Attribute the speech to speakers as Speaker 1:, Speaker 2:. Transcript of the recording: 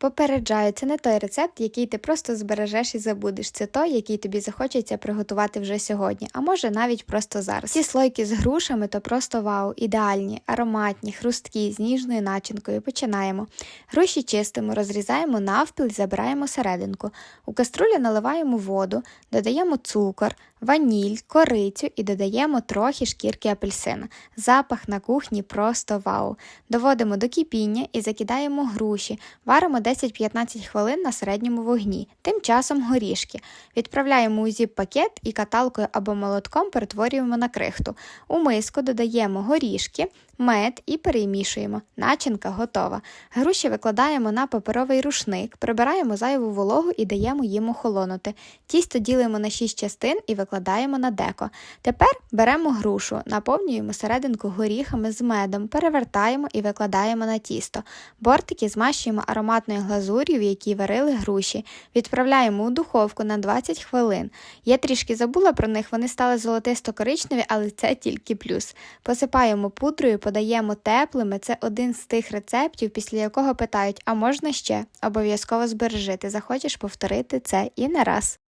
Speaker 1: Попереджаю, це не той рецепт, який ти просто збережеш і забудеш. Це той, який тобі захочеться приготувати вже сьогодні, а може навіть просто зараз. Ці слойки з грушами то просто вау, ідеальні, ароматні, хрусткі, з ніжною начинкою. Починаємо. Груші чистимо, розрізаємо навпіл і забираємо серединку. У каструлю наливаємо воду, додаємо цукор, ваніль, корицю і додаємо трохи шкірки апельсина. Запах на кухні просто вау. Доводимо до кипіння і закидаємо груші. Варимо 10-15 хвилин на середньому вогні. Тим часом горішки. Відправляємо у зіп-пакет і каталкою або молотком перетворюємо на крихту. У миску додаємо горішки, мед і перемішуємо. Начинка готова. Груші викладаємо на паперовий рушник, прибираємо зайву вологу і даємо їм охолонути. Тісто ділимо на 6 частин і викладаємо на деко. Тепер беремо грушу, наповнюємо серединку горіхами з медом, перевертаємо і викладаємо на тісто. Бортики змащуємо ароматною глазур'ю, в якій варили груші. Відправляємо у духовку на 20 хвилин. Я трішки забула про них, вони стали золотисто-коричневі, але це тільки плюс. Посипаємо пудрою, подаємо теплими. Це один з тих рецептів, після якого питають, а можна ще? Обов'язково збережи. Ти захочеш повторити це і не раз.